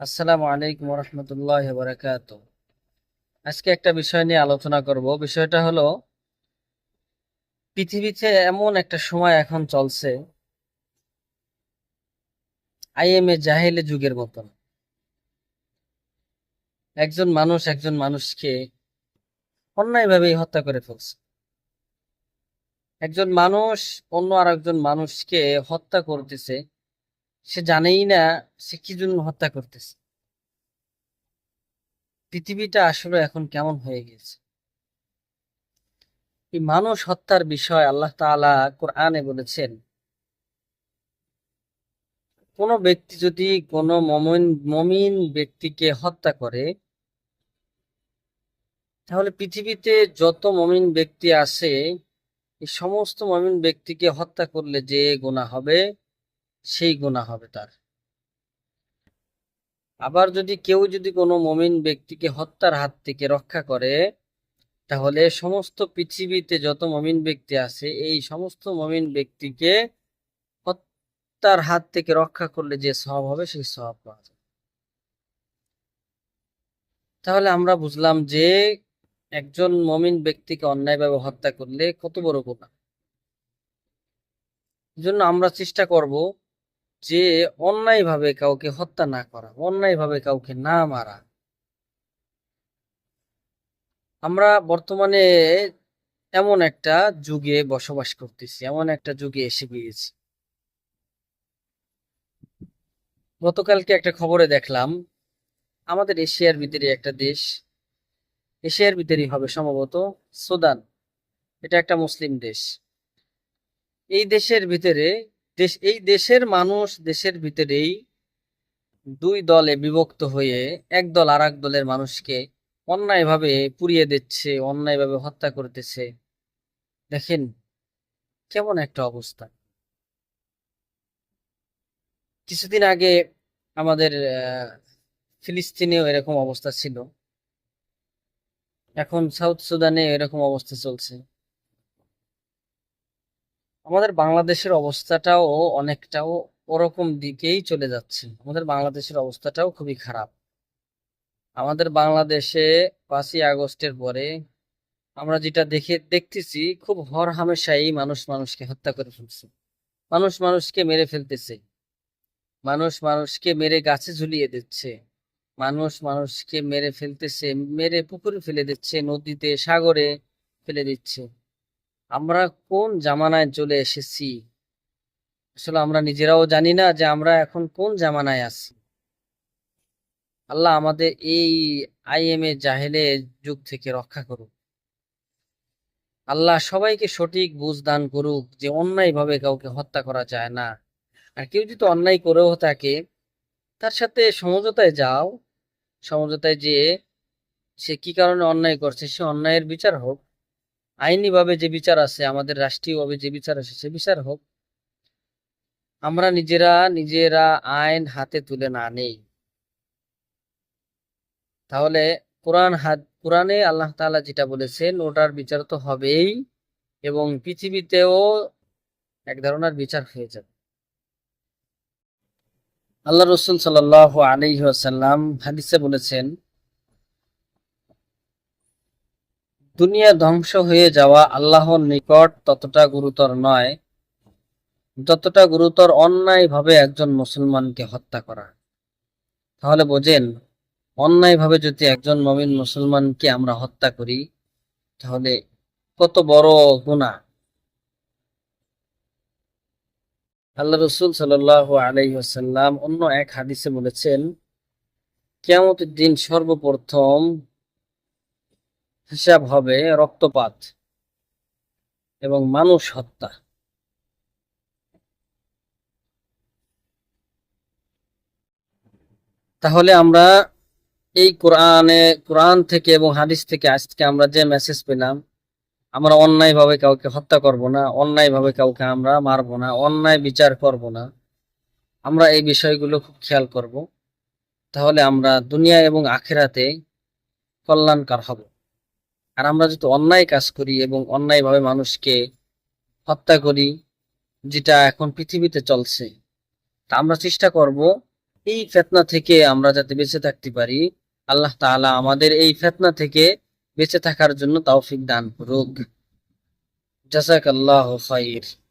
আসসালামু আলাইকুম রহমতুল্লাহ বারাকাত আজকে একটা বিষয় নিয়ে আলোচনা করব। বিষয়টা হলো, পৃথিবীতে এমন একটা সময় এখন চলছে, আইএমএ জাহেলে যুগের মতন। একজন মানুষ একজন মানুষকে অন্যায়ভাবেই হত্যা করে ফেলছে। একজন মানুষ অন্য আর একজন মানুষকে হত্যা করতেছে সে জানেই না সে কি জন্য হত্যা করতেছে। পৃথিবীটা আসলে এখন কেমন হয়ে গেছে? এই মানুষ হত্যার বিষয় আল্লাহ তাআলা কোরআনে বলেছেন, কোন ব্যক্তি যদি কোন মমিন মমিন ব্যক্তিকে হত্যা করে, তাহলে পৃথিবীতে যত মমিন ব্যক্তি আছে, এই সমস্ত মমিন ব্যক্তিকে হত্যা করলে যে গোনা হবে সেই গুনাহ হবে তার। আবার যদি কেউ যদি কোনো মমিন ব্যক্তিকে হত্যার হাত থেকে রক্ষা করে, তাহলে সমস্ত পৃথিবীতে যত মমিন ব্যক্তি আছে, এই সমস্ত মমিন ব্যক্তিকে হত্যার হাত থেকে রক্ষা করলে যে সব হবে, সেই সব পাওয়া যাবে। তাহলে আমরা বুঝলাম যে একজন মমিন ব্যক্তিকে অন্যায়ভাবে হত্যা করলে কত বড় গুনাহ। জন্য আমরা চেষ্টা করব যে অন্যায়ভাবে কাউকে হত্যা না করা, অন্যায়ভাবে কাউকে না মারা। আমরা বর্তমানে এমন একটা যুগে বসবাস করতেছি, এমন একটা যুগে এসে গিয়েছি। গতকালকে একটা খবরে দেখলাম, আমাদের এশিয়ার ভিতরে একটা দেশ, এশিয়ার ভিতরেই হবে সম্ভবত সুদান। এটা একটা মুসলিম দেশ। এই দেশের ভিতরে দেশ, এই দেশের মানুষ দেশের ভিতরেই দুই দলে বিভক্ত হয়ে এক দল আর এক দলের মানুষকে অন্যায়ভাবে পুড়িয়ে দিচ্ছে, অন্যায়ভাবে হত্যা করতেছে। দেখেন কেমন একটা অবস্থা। কিছুদিন আগে আমাদের ফিলিস্তিনেও এরকম অবস্থা ছিল। এখন সাউথ সুদানে এরকম অবস্থা চলছে। আমাদের বাংলাদেশের অবস্থাটাও অনেকটাও ওরকম দিকেই চলে যাচ্ছে। আমাদের বাংলাদেশের অবস্থাটাও খুবই খারাপ। আমাদের বাংলাদেশে পাঁচই আগস্টের পরে আমরা যেটা দেখে, দেখতেছি, খুব হর হামেশাই মানুষ মানুষকে হত্যা করে ফেলছে। মানুষ মানুষকে মেরে ফেলতেছে। মানুষ মানুষকে মেরে গাছে ঝুলিয়ে দিচ্ছে। মানুষ মানুষকে মেরে ফেলতেছে, মেরে পুকুরে ফেলে দিচ্ছে, নদীতে, সাগরে ফেলে দিচ্ছে। আমরা কোন জামানায় চলে এসেছি? আসলে আমরা নিজেরাও জানি না যে আমরা এখন কোন জামানায় আছি। আল্লাহ আমাদের এই আইএমএ জাহেলে যুগ থেকে রক্ষা করুক। আল্লাহ সবাইকে সঠিক বুঝ দান করুক যে অন্যায়ভাবে কাউকে হত্যা করা যায় না। আর কেউ যদি অন্যায় করেও থাকে, তার সাথে সমঝোতায় যাও। সমঝোতায় যে সে কি কারণে অন্যায় করছে, সে অন্যায়ের বিচার হোক। আইনিভাবে যে বিচার আছে, আমাদের রাষ্ট্রীয়ভাবে যে বিচার আছে, সে বিচার হোক। আমরা নিজেরা নিজেরা আইন হাতে তুলে না নেই। তাহলে কোরআন হাত কোরআনে আল্লাহ তাআলা যেটা বলেছেন, ওটার বিচার তো হবেই এবং পৃথিবীতেও এক ধরনের বিচার হয়ে যাবে। আল্লাহ রসুল সাল্লাহ আলাইহি ওয়াসাল্লাম হাদিসে বলেছেন দুনিয়া ধ্বংস হয়ে যাওয়া আল্লাহর নিকট ততটা গুরুতর নয়, যতটা গুরুতর অন্যায়ভাবে একজন মুসলমানকে হত্যা করা। তাহলে বোঝেন, অন্যায়ভাবে যদি একজন মমিন মুসলমানকে আমরা হত্যা করি, তাহলে কত বড় গুনাহ। আল্লাহ রসুল সাল্লাহ আলাইসাল্লাম অন্য এক হাদিসে বলেছেন, কিয়ামতের দিন সর্বপ্রথম হিসাব হবে রক্তপাত এবং মানুষ হত্যা। তাহলে আমরা এই কোরআনে, কোরআন থেকে এবং হাদিস থেকে আজকে আমরা যে মেসেজ পেলাম, আমরা অন্যায়ভাবে কাউকে হত্যা করব না, অন্যায়ভাবে কাউকে আমরা মারব না, অন্যায় বিচার করব না, আমরা এই বিষয়গুলো খুব খেয়াল করব। তাহলে আমরা দুনিয়া এবং আখেরাতে কল্যাণকার হব। আর আমরা যদি অন্যায় কাজ করি এবং অন্যায়ভাবে মানুষকে হত্যা করি, যেটা এখন পৃথিবীতে চলছে, তা আমরা চেষ্টা করব এই ফেতনা থেকে আমরা যাতে বেঁচে থাকতে পারি। আল্লাহ তাআলা আমাদের এই ফেতনা থেকে বেঁচে থাকার জন্য তাওফিক দান করুক। জাযাকাল্লাহু খাইর।